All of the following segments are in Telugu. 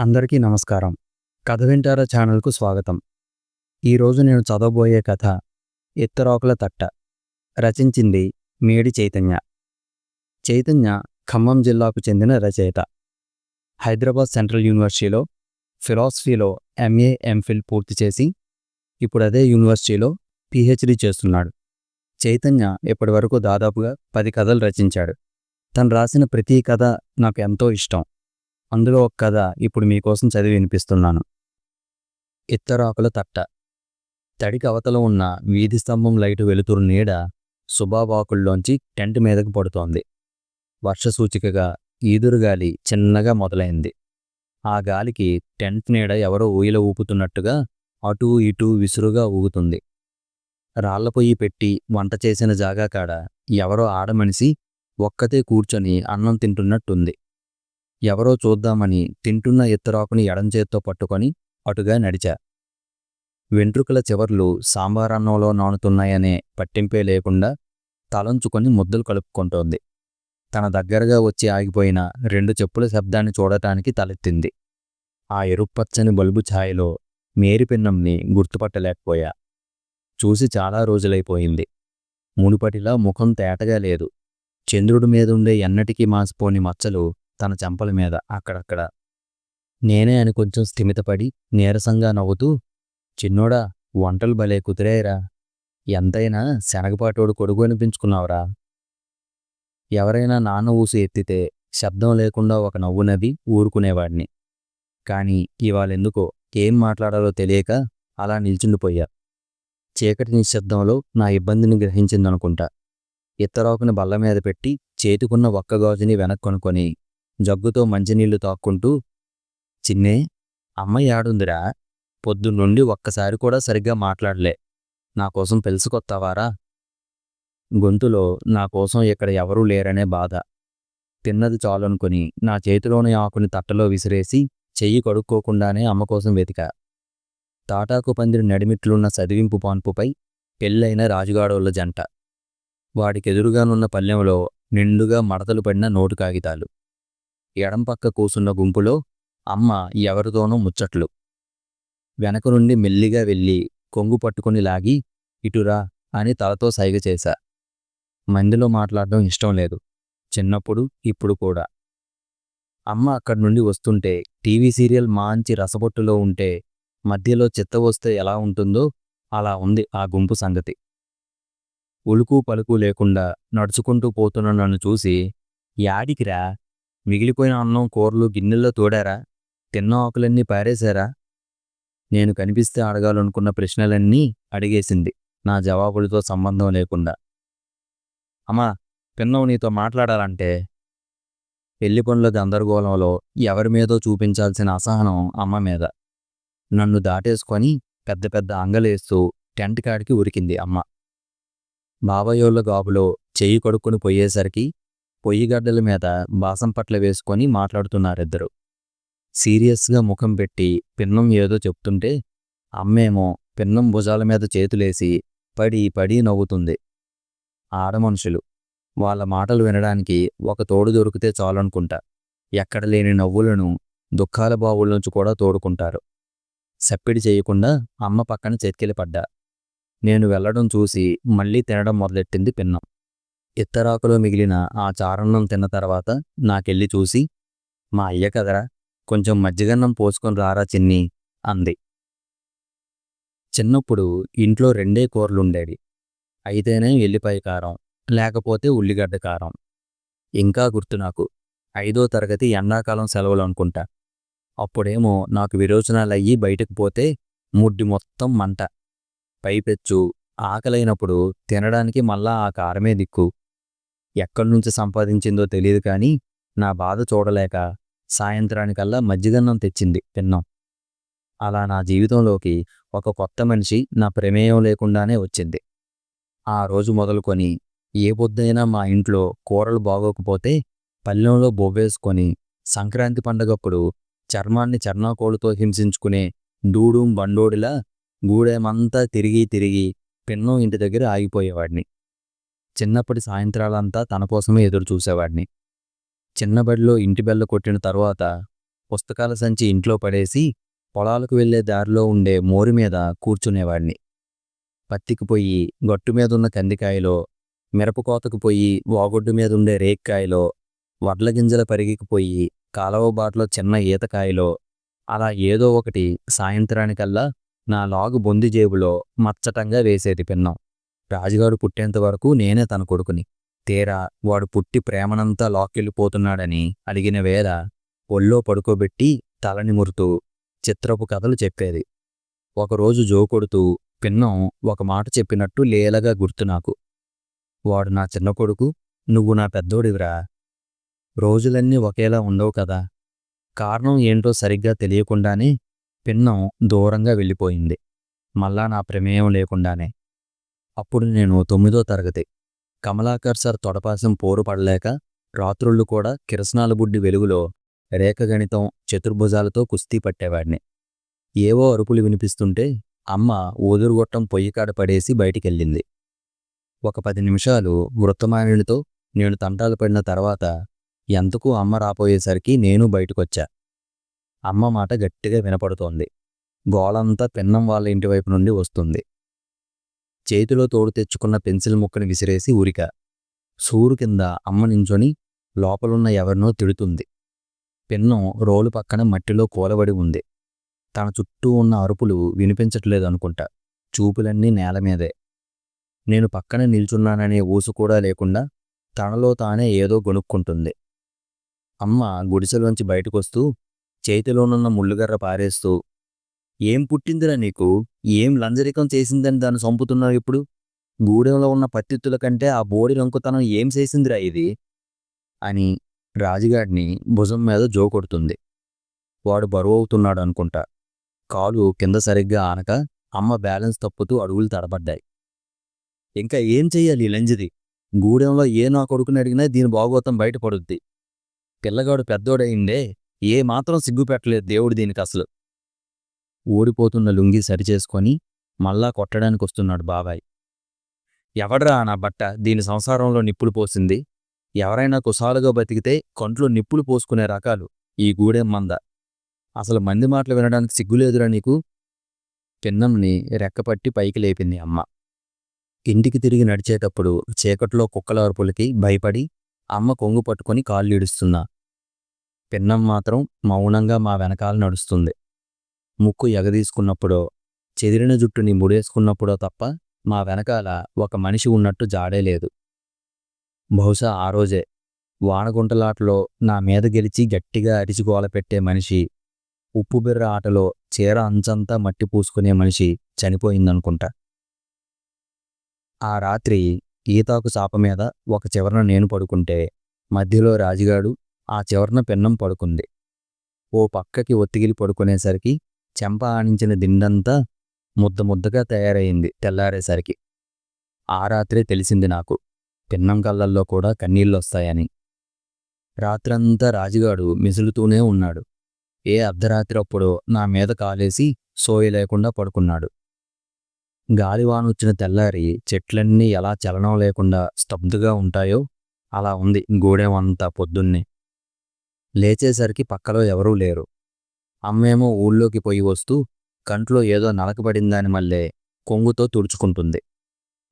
అందరికీ నమస్కారం. కథ వింటారా ఛానల్కు స్వాగతం. ఈరోజు నేను చదవబోయే కథ ఎత్తరాకుల తట్ట రచించింది మేడి చైతన్య. చైతన్య ఖమ్మం జిల్లాకు చెందిన రచయిత. హైదరాబాద్ సెంట్రల్ యూనివర్సిటీలో ఫిలాసఫీలో ఎంఏ ఎంఫిల్ పూర్తి చేసి ఇప్పుడు అదే యూనివర్సిటీలో పిహెచ్డి చేస్తున్నాడు. చైతన్య ఇప్పటివరకు దాదాపుగా పది కథలు రచించాడు. తను రాసిన ప్రతి కథ నాకు ఎంతో ఇష్టం. అందులో ఒక కథ ఇప్పుడు మీకోసం చదివి వినిపిస్తున్నాను. ఇత్తరాకుల తట్ట. తడికి అవతల ఉన్న వీధి స్తంభం లైటు వెలుతురు నీడ సుబాబాకుల్లోంచి టెంట్ మీదకు పడుతోంది. వర్షసూచికగా ఈదురుగాలి చిన్నగా మొదలైంది. ఆ గాలికి టెంట్ నీడ ఎవరో ఊయల ఊపుతున్నట్టుగా అటూ ఇటూ విసురుగా ఊగుతుంది. రాళ్ళపొయ్యి పెట్టి వంట చేసిన జాగా కాడ ఎవరో ఆడమనిషి ఒక్కతే కూర్చొని అన్నం తింటున్నట్టుంది. ఎవరో చూద్దామని తింటున్న ఎత్తరాకుని ఎడంచేత్తో పట్టుకొని అటుగా నడిచా. వెంట్రుకల చివర్లు సాంబారన్నంలో నానుతున్నాయనే పట్టింపే లేకుండా తలంచుకొని ముద్దలు కలుపుకుంటోంది. తన దగ్గరగా వచ్చి ఆగిపోయిన రెండు చెప్పుల శబ్దాన్ని చూడటానికి తలెత్తింది. ఆ ఎరుపచ్చని బల్బు ఛాయలో మేరిపిన్నంని గుర్తుపట్టలేకపోయా. చూసి చాలా రోజులైపోయింది. మునుపటిలా ముఖం తేటగా లేదు. చంద్రుడి మీదుండే ఎన్నటికీ మాసిపోని మచ్చలు తన చెంపల మీద అక్కడక్కడ. నేనే అని కొంచెం స్థిమితపడి నీరసంగా నవ్వుతూ చిన్నోడా వంటలు భలే కుదిరాయిరా. ఎంతైనా శనగపాటోడు కొడుకు అనిపించుకున్నావురా. ఎవరైనా నాన్న ఊసు ఎత్తితే శబ్దం లేకుండా ఒక నవ్వు నవ్వి ఊరుకునేవాడిని. కాని ఇవాళెందుకో ఏం మాట్లాడాలో తెలియక అలా నిల్చుండిపోయా. చీకటి నిశ్శబ్దంలో నా ఇబ్బందిని గ్రహించిందనుకుంటా. ఇత్తరాకుని బల్ల మీద పెట్టి చేతికున్న ఒక్క గాజుని వెనక్కొనుకొని జగ్గుతో మంచినీళ్ళు తాక్కుంటూ చిన్నే అమ్మ యాడుందిరా. పొద్దున్నుండి ఒక్కసారి కూడా సరిగ్గా మాట్లాడలే. నా కోసం పెలుసుకొత్తావారా? గొంతులో నా కోసం ఇక్కడ ఎవరూ లేరనే బాధ. తిన్నది చాలనుకుని నా చేతిలోని ఆకుని తట్టలో విసిరేసి చెయ్యి కడుక్కోకుండానే అమ్మ కోసం వెతికా. తాటాకు పందిరి నడిమిట్లున్న చదివింపు పాన్పుపై పెళ్ళైన రాజుగాడోళ్ళ జంట. వాడికెదురుగానున్న పల్లెంలో నిండుగా మడతలు పడిన నోటు కాగితాలు. ఎడంపక్క కూసున్న గుంపులో అమ్మ ఎవరితోనూ ముచ్చట్లు. వెనక నుండి మెల్లిగా వెళ్ళి కొంగు పట్టుకుని లాగి ఇటురా అని తలతో సైగ చేశా. మందిలో మాట్లాడడం ఇష్టం లేదు. చిన్నప్పుడు ఇప్పుడు కూడా. అమ్మ అక్కడి నుండి వస్తుంటే టీవీ సీరియల్ మాంచి రసబొట్టులో ఉంటే మధ్యలో చెత్త వస్తే ఎలా ఉంటుందో అలా ఉంది ఆ గుంపు సంగతి. ఉలుకు పలుకు లేకుండా నడుచుకుంటూ పోతున్న నన్ను చూసి యాడికిరా? మిగిలిపోయిన అన్నం కూరలు గిన్నెల్లో తోడారా? తిన్న ఆకులన్నీ పారేశారా? నేను కనిపిస్తే అడగాలనుకున్న ప్రశ్నలన్నీ అడిగేసింది. నా జవాబులతో సంబంధం లేకుండా. అమ్మా పిన్నవు నీతో మాట్లాడాలంటే పెళ్ళి పనుల గందరగోళంలో ఎవరి మీదో చూపించాల్సిన అసహనం అమ్మ మీద. నన్ను దాటేసుకొని పెద్ద పెద్ద అంగలేస్తూ టెంట్ కాడికి ఉరికింది అమ్మ. బాబాయోళ్ళ గాబులో చెయ్యి కొడుక్కుని పోయేసరికి పొయ్యిగడ్డల మీద బాసం పట్ల వేసుకొని మాట్లాడుతున్నారిద్దరు. సీరియస్గా ముఖం పెట్టి పిన్నం ఏదో చెప్తుంటే అమ్మేమో పిన్నం భుజాల మీద చేతులేసి పడి పడి నవ్వుతుంది. ఆడమనుషులు వాళ్ళ మాటలు వినడానికి ఒక తోడు దొరికితే చాలనుకుంటా. ఎక్కడ లేని నవ్వులను దుఃఖాల బావుల్లోంచి కూడా తోడుకుంటారు. సప్పిడి చేయకుండా అమ్మ పక్కన చెక్కిలి పడ్డా. నేను వెళ్ళడం చూసి మళ్ళీ తినడం మొదలెట్టింది పిన్నం. ఇత్తరాకులో మిగిలిన ఆ చారన్నం తిన్న తర్వాత నాకెళ్ళి చూసి మా అయ్య కదరా కొంచెం మజ్జిగన్నం పోసుకొని రారా చిన్ని అంది. చిన్నప్పుడు ఇంట్లో రెండే కూరలుండేవి. అయితేనే ఎల్లిపాయ కారం లేకపోతే ఉల్లిగడ్డ కారం. ఇంకా గుర్తు నాకు ఐదో తరగతి ఎండాకాలం సెలవులు అనుకుంటా అప్పుడేమో నాకు విరోచనాలయ్యి బయటకు పోతే ముడ్డి మొత్తం మంట. పైపెచ్చు ఆకలైనప్పుడు తినడానికి మళ్ళా ఆ కారమే దిక్కు. ఎక్కడి నుంచి సంపాదించిందో తెలియదు కానీ నా బాధ చూడలేక సాయంత్రానికల్లా మజ్జిగన్నం తెచ్చింది తిన్నాం. అలా నా జీవితంలోకి ఒక కొత్త మనిషి నా ప్రమేయం లేకుండానే వచ్చింది. ఆ రోజు మొదలుకొని ఏ పొద్దైనా మా ఇంట్లో కూరలు బాగోకపోతే పల్లెంలో బొవ్వేసుకొని సంక్రాంతి పండగప్పుడు చర్మాన్ని చర్నాకోలుతో హింసించుకునే డూడూం బండోడిలా గూడేమంతా తిరిగి తిరిగి పిన్నం ఇంటి దగ్గర ఆగిపోయేవాడిని. చిన్నప్పటి సాయంత్రాలంతా తన కోసమే ఎదురు చూసేవాడిని. చిన్నబడిలో ఇంటి బెల్ల కొట్టిన తరువాత పుస్తకాల సంచి ఇంట్లో పడేసి పొలాలకు వెళ్ళే దారిలో ఉండే మోరి మీద కూర్చునేవాడిని. పత్తికి పొయ్యి గట్టు మీద ఉన్న కందికాయలో మిరపకోతకు పోయి వాగొడ్డు మీద ఉండే రేక్కాయలో వడ్ల గింజల పరిగికి కాలవ బాటలో చిన్న ఈతకాయలో అలా ఏదో ఒకటి సాయంత్రానికల్లా నా లాగు బొంది జేబులో మచ్చటంగా వేసేది పిన్నం. రాజుగాడు పుట్టేంత వరకు నేనే తన కొడుకుని. తీరా వాడు పుట్టి ప్రేమనంతా లాక్కెళ్ళిపోతున్నాడని అడిగిన వేళ ఒళ్ళో పడుకోబెట్టి తల నిమురుతూ చిత్రపు కథలు చెప్పేది. ఒకరోజు జోకొడుతూ పిన్నం ఒక మాట చెప్పినట్టు లేలగా గుర్తు నాకు. వాడు నా చిన్న కొడుకు నువ్వు నా పెద్దోడివిరా. రోజులన్నీ ఒకేలా ఉండవు కదా. కారణం ఏంటో సరిగ్గా తెలియకుండానే పిన్నం దూరంగా వెళ్ళిపోయింది. మళ్ళా నా ప్రమేయం లేకుండానే. అప్పుడు నేను తొమ్మిదో తరగతి. కమలాకర్ సార్ తొడపాసం పోరు పడలేక రాత్రుళ్ళు కూడా కిరసనాల బుడ్డి వెలుగులో రేఖగణితం చతుర్భుజాలతో కుస్తీ పట్టేవాడిని. ఏవో అరుపులు వినిపిస్తుంటే అమ్మ ఊదురుగొట్టం పొయ్యికాడ పడేసి బయటికెళ్ళింది. ఒక పది నిమిషాలు వృత్తమానునితో నేను తంటాలు పడిన తర్వాత ఎంతకు అమ్మ రాపోయేసరికి నేను బయటకొచ్చా. అమ్మ మాట గట్టిగా వినపడుతోంది. గోళంతా పిన్నం వాళ్ళ ఇంటివైపు నుండి వస్తుంది. చేతిలో తోడు తెచ్చుకున్న పెన్సిల్ ముక్కని విసిరేసి ఊరిక. సూరు కింద అమ్మ నించొని లోపలున్న ఎవరినో తిడుతుంది. పెన్ను రోలు పక్కన మట్టిలో కూలబడి ఉంది. తన చుట్టూ ఉన్న అరుపులు వినిపించట్లేదనుకుంటా. చూపులన్నీ నేల మీదే. నేను పక్కన నిల్చున్నాననే ఊసు కూడా లేకుండా తనలో తానే ఏదో గొనుక్కుంటుంది అమ్మ గుడిసెలోంచి బయటకొస్తూ చేతిలోనున్న ముళ్ళుగర్ర పారేస్తూ ఏం పుట్టిందిరా నీకు? ఏం లంజరికం చేసిందని దాన్ని చంపుతున్నావు ఇప్పుడు? గూడెంలో ఉన్న పత్తిత్తుల కంటే ఆ బోడి రంకుతనం ఏం చేసిందిరా ఇది? అని రాజుగాడిని భుజం మీద జోకొడుతుంది. వాడు బరువు అవుతున్నాడు అనుకుంటా. కాలు కింద సరిగ్గా ఆనక అమ్మ బ్యాలెన్స్ తప్పుతూ అడుగులు తడబడ్డాయి. ఇంకా ఏం చెయ్యాలి ఈ లంజిది? గూడెంలో ఏ నా కొడుకుని అడిగినా దీని బాగోతం బయటపడుద్ది పిల్లగాడు పెద్దోడయిండే ఏ మాత్రం సిగ్గు పెట్టలేదు దేవుడు దీనికి అసలు ఓడిపోతున్న లుంగి సరిచేసుకొని మళ్ళా కొట్టడానికి వస్తున్నాడు బాబాయ్. ఎవడ్రా నా బట్ట? దీని సంసారంలో నిప్పులు పోసింది. ఎవరైనా కుసాలుగా బతికితే కొంట్లో నిప్పులు పోసుకునే రకాలు ఈ గూడెం మంద. అసలు మంది మాటలు వినడానికి సిగ్గులేదురా నీకు? పిన్నంని రెక్కపట్టి పైకి లేపింది అమ్మ. ఇంటికి తిరిగి నడిచేటప్పుడు చీకట్లో కుక్కల అరుపులకి భయపడి అమ్మ కొంగు పట్టుకొని కాళ్ళు ఇడుస్తున్నా పిన్నం మాత్రం మౌనంగా మా వెనకాల నడుస్తుంది. ముక్కు ఎగదీసుకున్నప్పుడో చెదిరిన జుట్టుని ముడేసుకున్నప్పుడో తప్ప మా వెనకాల ఒక మనిషి ఉన్నట్టు జాడే లేదు. బహుశా ఆ రోజే వానగుంటలాటలో నా మీద గెలిచి గట్టిగా అరిచిగోల పెట్టే మనిషి ఉప్పుబిర్ర ఆటలో చీర అంచంతా మట్టి పూసుకునే మనిషి చనిపోయిందనుకుంటా. ఆ రాత్రి ఈతాకు చాప మీద ఒక చివరన నేను పడుకుంటే మధ్యలో రాజుగాడు ఆ చివరన పెన్నం పడుకుంది. ఓ పక్కకి ఒత్తిగిలి పడుకునేసరికి చెంప ఆనించిన దిండంతా ముద్ద ముద్దగా తయారయింది తెల్లారేసరికి. ఆ రాత్రే తెలిసింది నాకు పిన్నం కళ్ళల్లో కూడా కన్నీళ్ళొస్తాయని. రాత్రంతా రాజుగాడు మిసులుతూనే ఉన్నాడు. ఏ అర్ధరాత్రి అప్పుడు నా మీద కాలేసి సోయి లేకుండా పడుకున్నాడు. గాలివానొచ్చిన తెల్లారి చెట్లన్నీ ఎలా చలనం లేకుండా స్తబ్దుగా ఉంటాయో అలా ఉంది గూడెమంతా పొద్దున్నే. లేచేసరికి పక్కలో ఎవరూ లేరు. అమ్మేమో ఊళ్ళోకి పోయి వస్తూ కంట్లో ఏదో నలకబడిందని మళ్ళీ కొంగుతో తుడుచుకుంటుంది.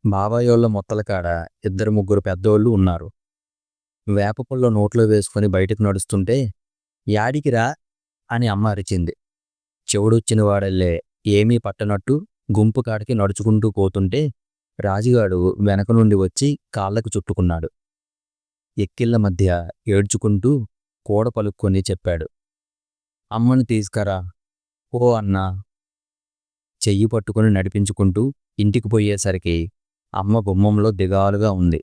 బాబాయోళ్ళ మొత్తల కాడ ఇద్దరు ముగ్గురు పెద్దోళ్ళు ఉన్నారు. వేపపుల్లో నోట్లో వేసుకుని బయటకు నడుస్తుంటే యాడికిరా అని అమ్మ అరిచింది. చెవుడొచ్చిన వాడల్లే ఏమీ పట్టనట్టు గుంపు కాడికి నడుచుకుంటూ పోతుంటే రాజుగాడు వెనక నుండి వచ్చి కాళ్ళకు చుట్టుకున్నాడు. ఎక్కిళ్ళ మధ్య ఏడ్చుకుంటూ కూడ పలుక్కొని చెప్పాడు. అమ్మను తీసుకురా ఓ అన్నా. చెయ్యి పట్టుకుని నడిపించుకుంటూ ఇంటికి పోయేసరికి అమ్మ గుమ్మంలో దిగాలుగా ఉంది.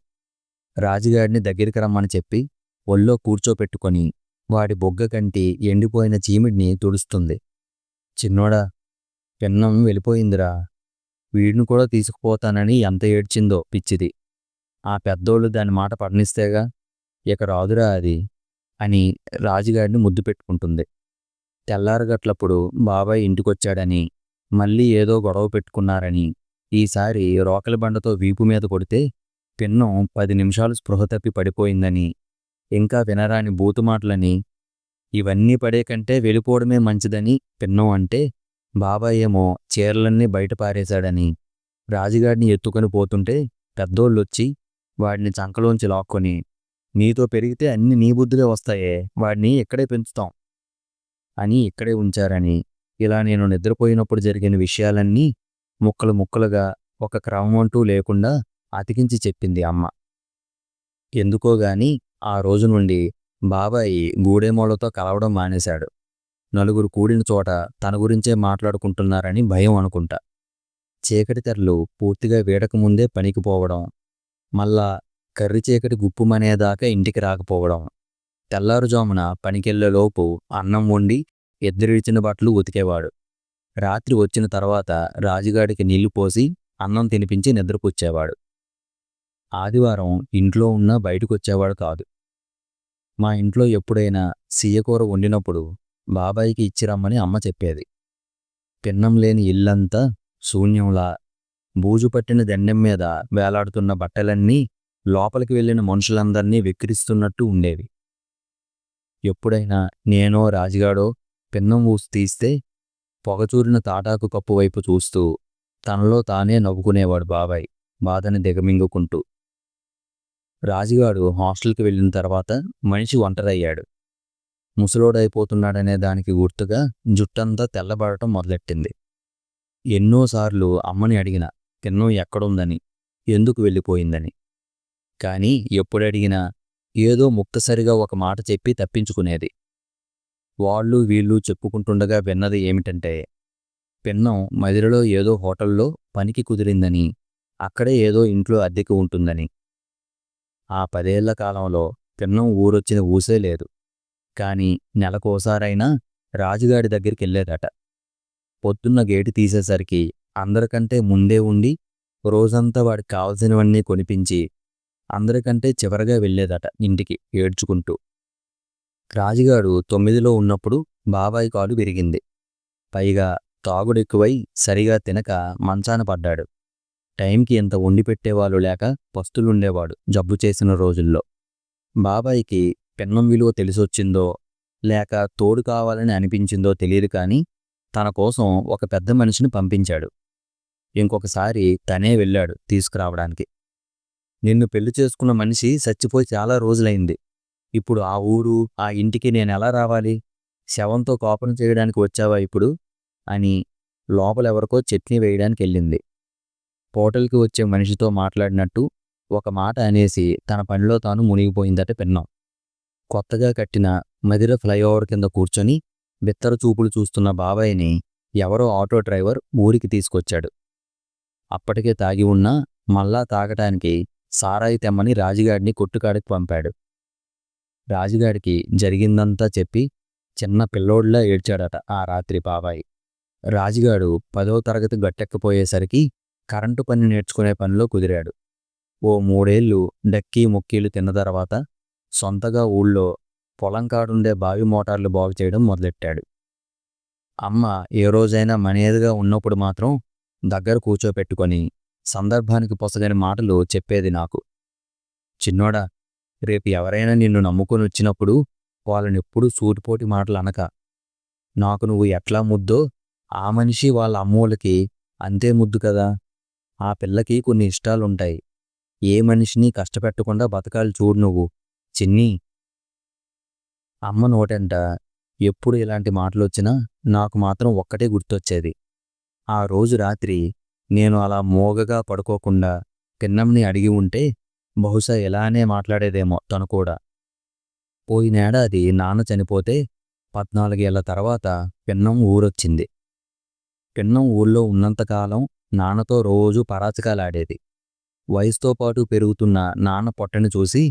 రాజుగాడిని దగ్గరికి రమ్మని చెప్పి ఒళ్ళో కూర్చోపెట్టుకొని వాడి బొగ్గ కంటి ఎండిపోయిన చీమిడిని తుడుస్తుంది. చిన్నోడా పిన్నం వెళ్ళిపోయిందిరా. వీడిని కూడా తీసుకుపోతానని ఎంత ఏడ్చిందో పిచ్చిది. ఆ పెద్దోళ్ళు దాని మాట పడనిస్తేగా ఇక రాదురా అది అని రాజుగాడిని ముద్దు పెట్టుకుంటుంది. తెల్లారగట్లప్పుడు బాబాయ్ ఇంటికొచ్చాడని మళ్ళీ ఏదో గొడవ పెట్టుకున్నారని ఈసారి రోకలి బండతో వీపు మీద కొడితే పిన్నం పది నిమిషాలు స్పృహ తప్పి పడిపోయిందని ఇంకా వినరాని బూతుమాటలని ఇవన్నీ పడే కంటే వెళ్ళిపోవడమే మంచిదని పిన్నం అంటే బాబాయ్ ఏమో చీరలన్నీ బయట పారేశాడని రాజుగాడిని ఎత్తుకొని పోతుంటే పెద్దోళ్ళొచ్చి వాడిని చంకలోంచి లాక్కొని నీతో పెరిగితే అన్ని నీ బుద్ధులే వస్తాయే వాడిని ఇక్కడే పెంచుతాం. అని ఇక్కడే ఉంచారని. ఇలా నేను నిద్రపోయినప్పుడు జరిగిన విషయాలన్నీ ముక్కలు ముక్కలుగా ఒక క్రమం అంటూ లేకుండా అతికించి చెప్పింది అమ్మ. ఎందుకోగాని ఆ రోజు నుండి బాబాయి గూడెమోళ్ళతో కలవడం మానేశాడు. నలుగురు కూడిన చోట తన గురించే మాట్లాడుకుంటున్నారని భయం అనుకుంటా. చీకటి తెరలు పూర్తిగా వీడకముందే పనికి పోవడం మళ్ళా కర్రి చీకటి గుప్పుమనేదాకా ఇంటికి రాకపోవడం. తెల్లారుజామున పనికెళ్ళేలోపు అన్నం వండి ఎద్దురిచిన బట్టలు ఉతికేవాడు. రాత్రి వచ్చిన తర్వాత రాజుగాడికి నీళ్ళు పోసి అన్నం తినిపించి నిద్రపుచ్చేవాడు ఆదివారం ఇంట్లో ఉన్నా బయటకొచ్చేవాడు కాదు. మా ఇంట్లో ఎప్పుడైనా సీయకూర వండినప్పుడు బాబాయికి ఇచ్చిరమ్మని అమ్మ చెప్పేది. పిన్నం లేని ఇల్లంతా శూన్యంలా బూజు పట్టిన దండెం మీద వేలాడుతున్న బట్టలన్నీ లోపలికి వెళ్ళిన మనుషులందర్నీ వెక్కిరిస్తున్నట్టు ఉండేవి. ఎప్పుడైనా నేనో రాజుగాడో పిన్నం ఊసి తీస్తే పొగచూరిన తాటాకు కప్పు వైపు చూస్తూ తనలో తానే నవ్వుకునేవాడు బాబాయ్ బాధని దిగమింగుకుంటూ. రాజుగాడు హాస్టల్కి వెళ్ళిన తర్వాత మనిషి ఒంటరయ్యాడు. ముసలోడైపోతున్నాడనే దానికి గుర్తుగా జుట్టంతా తెల్లబడటం మొదలెట్టింది. ఎన్నోసార్లు అమ్మని అడిగిన పిన్నం ఎక్కడుందని? ఎందుకు వెళ్ళిపోయిందని? కాని ఎప్పుడడిగినా ఏదో ముక్తసరిగా ఒక మాట చెప్పి తప్పించుకునేది. వాళ్ళు వీళ్ళు చెప్పుకుంటుండగా విన్నది ఏమిటంటే పిన్నం మదిరలో ఏదో హోటల్లో పనికి కుదిరిందని అక్కడే ఏదో ఇంట్లో అద్దెకి ఉంటుందని. ఆ పదేళ్ళ కాలంలో పిన్నం ఊరొచ్చిన ఊసే లేదు. కాని నెలకోసారైనా రాజుగాడి దగ్గరికి వెళ్ళేదట పొద్దున్న గేటు తీసేసరికి అందరికంటే ముందే ఉండి రోజంతా వాడికి కావలసినవన్నీ కొనిపించి అందరికంటే చివరగా వెళ్ళేదట ఇంటికి ఏడ్చుకుంటూ. రాజుగాడు తొమ్మిదిలో ఉన్నప్పుడు బాబాయ్ కాలు విరిగింది. పైగా తాగుడెక్కువై సరిగా తినక మంచాన పడ్డాడు. టైంకి ఇంత వండి పెట్టేవాళ్ళు లేక పస్తులుండేవాడు జబ్బు చేసిన రోజుల్లో. బాబాయికి పిన్నం విలువ తెలిసొచ్చిందో లేక తోడు కావాలని అనిపించిందో తెలియదు కానీ తన కోసం ఒక పెద్ద మనిషిని పంపించాడు. ఇంకొకసారి తనే వెళ్ళాడు తీసుకురావడానికి. నిన్ను పెళ్ళి చేసుకున్న మనిషి చచ్చిపోయి చాలా రోజులైంది. ఇప్పుడు ఆ ఊరు ఆ ఇంటికి నేను ఎలా రావాలి? శవంతో కోపం చేయడానికి వచ్చావా ఇప్పుడు? అని లోపలెవరికో చట్నీ వేయడానికి వెళ్ళింది. పోటల్కి వచ్చే మనిషితో మాట్లాడినట్టు ఒక మాట అనేసి తన పనిలో తాను మునిగిపోయిందట పిన్నం. కొత్తగా కట్టిన మదిర ఫ్లైఓవర్ కింద కూర్చొని బిత్తర చూపులు చూస్తున్న బాబాయిని ఎవరో ఆటో డ్రైవర్ ఊరికి తీసుకొచ్చాడు. అప్పటికే తాగి ఉన్నా మళ్ళా తాగటానికి సారాయి తెమ్మని రాజుగాడిని కొట్టుకాడికి పంపాడు. రాజుగాడికి జరిగిందంతా చెప్పి చిన్న పిల్లోడిలా ఏడ్చాడట ఆ రాత్రి బాబాయి. రాజుగాడు పదో తరగతి గట్టెక్కపోయేసరికి కరెంటు పని నేర్చుకునే పనిలో కుదిరాడు. ఓ మూడేళ్ళు డక్కీ ముక్కీలు తిన్న తర్వాత సొంతగా ఊళ్ళో పొలం కాడుండే బావి మోటార్లు బాగు చేయడం మొదలెట్టాడు. అమ్మ ఏ రోజైనా మనేదిగా ఉన్నప్పుడు మాత్రం దగ్గర కూర్చోపెట్టుకొని సందర్భానికి పొసగని మాటలు చెప్పేది నాకు. చిన్నోడా రేపు ఎవరైనా నిన్ను నమ్ముకొని వచ్చినప్పుడు వాళ్ళనెప్పుడు సూటిపోటి మాటలు అనక. నాకు నువ్వు ఎట్లా ముద్దో ఆ మనిషి వాళ్ళ అమ్మోళ్ళకి అంతే ముద్దు కదా. ఆ పిల్లకి కొన్ని ఇష్టాలుంటాయి. ఏ మనిషిని కష్టపెట్టకుండా బతకాలి చూడు నువ్వు చిన్ని. అమ్మ నోటంట ఎప్పుడు ఇలాంటి మాటలు వచ్చినా నాకు మాత్రం ఒక్కటే గుర్తొచ్చేది. ఆ రోజు రాత్రి నేను అలా మోగగా పడుకోకుండా కిన్నంని అడిగి ఉంటే బహుశా ఇలానే మాట్లాడేదేమో తను కూడా. పోయినేడాది నాన్న చనిపోతే పద్నాలుగేళ్ళ తర్వాత పిన్నం ఊరొచ్చింది. పిన్నం ఊళ్ళో ఉన్నంతకాలం నాన్నతో రోజూ పరాచకాలాడేది. వయసుతో పాటు పెరుగుతున్న నాన్న పొట్టని చూసి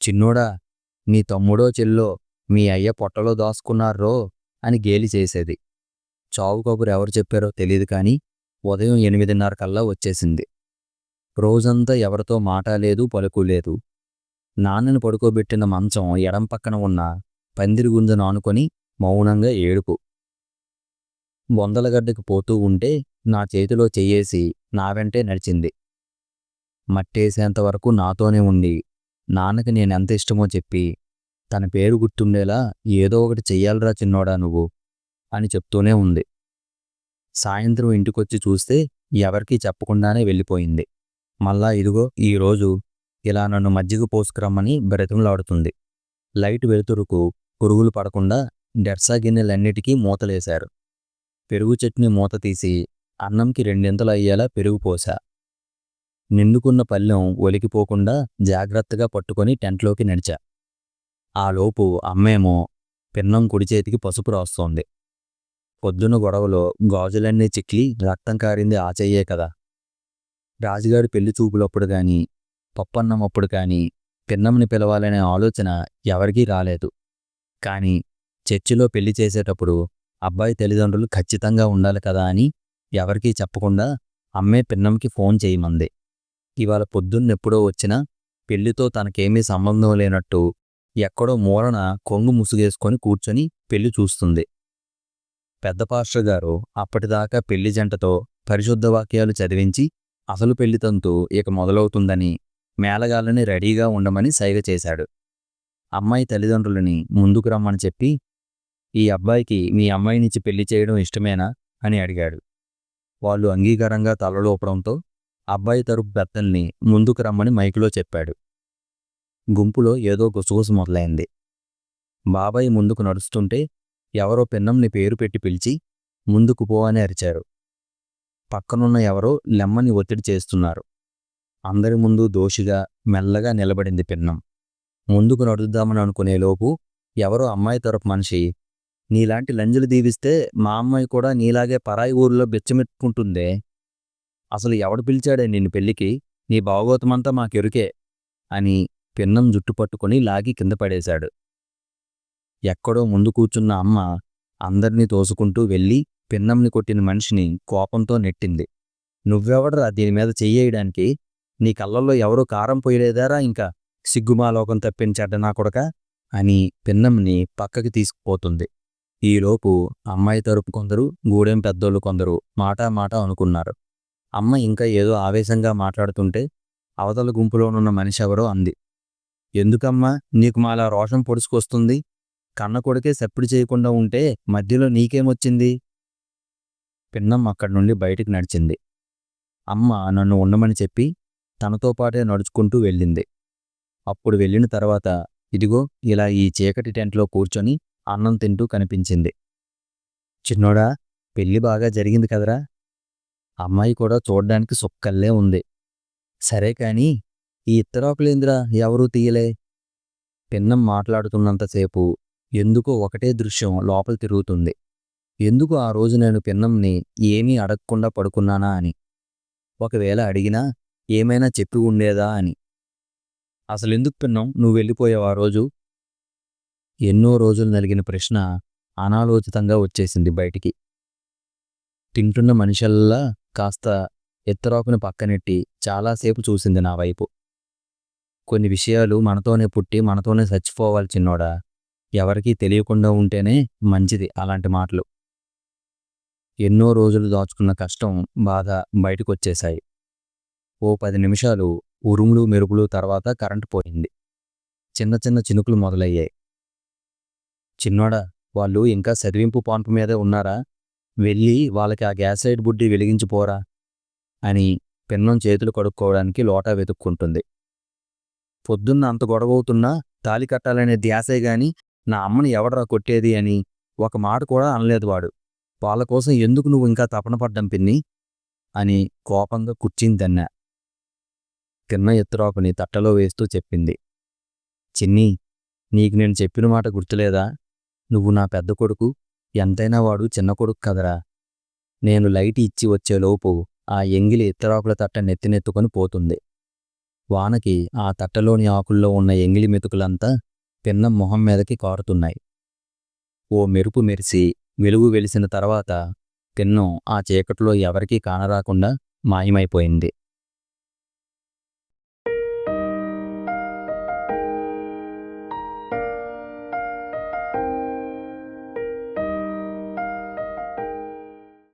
చిన్నోడా నీ తమ్ముడో చెల్లో మీ అయ్య పొట్టలో దాసుకున్నారో అని గేలి చేసేది. చావు కబురు ఎవరు చెప్పారో తెలియదు కానీ ఉదయం ఎనిమిదిన్నర కల్లా వచ్చేసింది. రోజంతా ఎవరితో మాట లేదు పలుకు లేదు. పడుకోబెట్టిన మంచం ఎడం పక్కన ఉన్న పందిరి గుంజను ఆనుకొని మౌనంగా ఏడుపు. బొందలగడ్డకు పోతూ ఉంటే నా చేతిలో చెయ్యేసి నా వెంటే నడిచింది. మట్టేసేంత వరకు నాతోనే ఉండి నాన్నకి నేనెంత ఇష్టమో చెప్పి తన పేరు గుర్తుండేలా ఏదో ఒకటి చెయ్యాలరా చిన్నోడా నువ్వు అని చెప్తూనే ఉంది. సాయంత్రం ఇంటికొచ్చి చూస్తే ఎవరికీ చెప్పకుండానే వెళ్ళిపోయింది. మళ్ళా ఇదిగో ఈరోజు ఇలా నన్ను మజ్జిగ పోసుకురమ్మని బ్రతిమలాడుతుంది. లైట్ వెలుతురుకు పురుగులు పడకుండా డెర్సా గిన్నెలన్నిటికీ మూతలేశారు. పెరుగు చట్నీ మూత తీసి అన్నంకి రెండింతలు అయ్యేలా పెరుగు పోసా నిండుకున్న పళ్ళెం ఒలికిపోకుండా జాగ్రత్తగా పట్టుకొని టెంట్లోకి నడిచా. ఆలోపు అమ్మేమో పిన్నం కుడి చేతికి పసుపు రాస్తోంది. పొద్దున గొడవలో గాజులన్నీ చిక్లి రక్తం కారింది ఆచయ్యే కదా. రాజుగారి పెళ్ళి చూపులప్పుడు కానీ పప్పన్నమప్పుడు కానీ పిన్నమ్మని పిలవాలనే ఆలోచన ఎవరికీ రాలేదు. కానీ చర్చిలో పెళ్ళి చేసేటప్పుడు అబ్బాయి తల్లిదండ్రులు ఖచ్చితంగా ఉండాలి కదా అని ఎవరికీ చెప్పకుండా అమ్మే పిన్నంకి ఫోన్ చేయమంది. ఇవాళ పొద్దున్నెప్పుడో వచ్చినా పెళ్ళితో తనకేమీ సంబంధం లేనట్టు ఎక్కడో మూలన కొంగు ముసుగేసుకొని కూర్చొని పెళ్ళి చూస్తుంది. పెద్ద పాస్టర్ గారు అప్పటిదాకా పెళ్ళి జంటతో పరిశుద్ధ వాక్యాలు చదివించి అసలు పెళ్ళి తంతు ఇక మొదలవుతుందని మేళగాళ్ళని రెడీగా ఉండమని సైగ చేశాడు. అమ్మాయి తల్లిదండ్రులని ముందుకు రమ్మని చెప్పి ఈ అబ్బాయికి మీ అమ్మాయినిచ్చి పెళ్ళి చేయడం ఇష్టమేనా? అని అడిగాడు. వాళ్ళు అంగీకారంగా తలలోపడంతో అబ్బాయి తరపు పెద్దల్ని ముందుకు రమ్మని మైకులో చెప్పాడు. గుంపులో ఏదో గుసగుస మొదలైంది. బాబాయ్ ముందుకు నడుస్తుంటే ఎవరో పిన్నంని పేరు పెట్టి పిలిచి ముందుకు పో అని అరిచారు. పక్కనున్న ఎవరో లెమ్మని ఒత్తిడి చేస్తున్నారు. అందరి ముందు దోషిగా మెల్లగా నిలబడింది పిన్నం. ముందుకు నడుద్దామని అనుకునేలోపు ఎవరో అమ్మాయి తరపు మనిషి నీలాంటి లంజలు దీవిస్తే మా అమ్మాయి కూడా నీలాగే పరాయి ఊరిలో బెచ్చమెట్టుకుంటుందే. అసలు ఎవడు పిలిచాడే నిన్ను పెళ్ళికి నీ భావగోతమంతా మాకెరుకే అని పిన్నం జుట్టు పట్టుకుని లాగి కింద పడేశాడు. ఎక్కడో ముందు కూర్చున్న అమ్మ అందర్నీ తోసుకుంటూ వెళ్ళి పిన్నంని కొట్టిన మనిషిని కోపంతో నెట్టింది. నువ్వెవడరా దీని మీద చెయ్యేయడానికి? నీ కళ్ళల్లో ఎవరూ కారం పోయలేదారా ఇంకా? సిగ్గుమాలోకం తప్పిన చెడ్డ నా కొడక? అని పిన్నంని పక్కకి తీసుకుపోతుంది. ఈలోపు అమ్మాయి తరపు కొందరు గూడెం పెద్దోళ్ళు కొందరు మాటా మాట అనుకున్నారు. అమ్మ ఇంకా ఏదో ఆవేశంగా మాట్లాడుతుంటే అవతల గుంపులోనున్న మనిషి ఎవరో అంది. ఎందుకమ్మా? నీకు మాలా రోషం పొడుచుకొస్తుంది? కన్న కొడుకే సెప్పుడు చేయకుండా ఉంటే మధ్యలో నీకేమొచ్చింది? పిన్నం అక్కడి నుండి బయటికి నడిచింది. అమ్మ నన్ను ఉండమని చెప్పి తనతో పాటే నడుచుకుంటూ వెళ్ళింది. అప్పుడు వెళ్ళిన తర్వాత ఇదిగో ఇలా ఈ చీకటి టెంట్లో కూర్చొని అన్నం తింటూ కనిపించింది. చిన్నోడా పెళ్ళి బాగా జరిగింది కదరా? అమ్మాయి కూడా చూడ్డానికి సుక్కల్లే ఉంది. సరే కాని ఈ ఇత్తరాకులేందిరా? ఎవరూ తీయలే. పిన్నం మాట్లాడుతున్నంతసేపు ఎందుకో ఒకటే దృశ్యం లోపల తిరుగుతుంది. ఎందుకు ఆ రోజు నేను పిన్నంని ఏమీ అడగకుండా పడుకున్నానా అని? ఒకవేళ అడిగినా ఏమైనా చెప్పి ఉండేదా అని? అసలెందుకు పిన్నం? నువ్వు వెళ్ళిపోయావు ఆ రోజు? ఎన్నో రోజులు నలిగిన ప్రశ్న అనాలోచితంగా వచ్చేసింది బయటికి. తింటున్న మనిషల్లా కాస్త ఎత్తరాకుని పక్కనెట్టి చాలాసేపు చూసింది నా వైపు. కొన్ని విషయాలు మనతోనే పుట్టి మనతోనే చచ్చిపోవాలి చిన్నోడా ఎవరికీ తెలియకుండా ఉంటేనే మంచిది అలాంటి మాటలు. ఎన్నో రోజులు దాచుకున్న కష్టం బాధ బయటకొచ్చేశాయి. ఓ పది నిమిషాలు ఉరుములు మెరుపులు తర్వాత కరెంటు పోయింది. చిన్న చిన్న చినుకులు మొదలయ్యాయి. చిన్నోడా వాళ్ళు ఇంకా చదివింపు పాన్పు మీదే ఉన్నారా? వెళ్ళి వాళ్ళకి ఆ గ్యాస్ లైట్ బుడ్డి వెలిగించిపోరా అని పిన్నం చేతులు కడుక్కోవడానికి లోటా వెతుక్కుంటుంది. పొద్దున్న అంత గొడవవుతున్నా తాలి కట్టాలనే ధ్యాసే గాని నా అమ్మని ఎవడరా కొట్టేది అని ఒక మాట కూడా అనలేదు వాడు. వాళ్ళ కోసం ఎందుకు నువ్వు ఇంకా తపన పడ్డం పిన్ని? అని కోపంగా కుర్చీని తన్నా తిన్న ఎత్తురాకుని తట్టలో వేస్తూ చెప్పింది. చిన్ని నీకు నేను చెప్పిన మాట గుర్తులేదా? నువ్వు నా పెద్ద కొడుకు ఎంతైనా వాడు చిన్న కొడుకు కదరా. నేను లైట్ ఇచ్చి వచ్చేలోపు ఆ ఎంగిలి ఇత్తరాకుల తట్ట నెత్తినెత్తుకొని పోతుంది. వానకి ఆ తట్టలోని ఆకుల్లో ఉన్న ఎంగిలి మెతుకులంతా పిన్నం మొహం మీదకి కారుతున్నాయి. ఓ మెరుపు మెరిసి వెలుగు వెలిసిన తర్వాత తిన్నం ఆ చీకట్లో ఎవరికీ కానరాకుండా మాయమైపోయింది.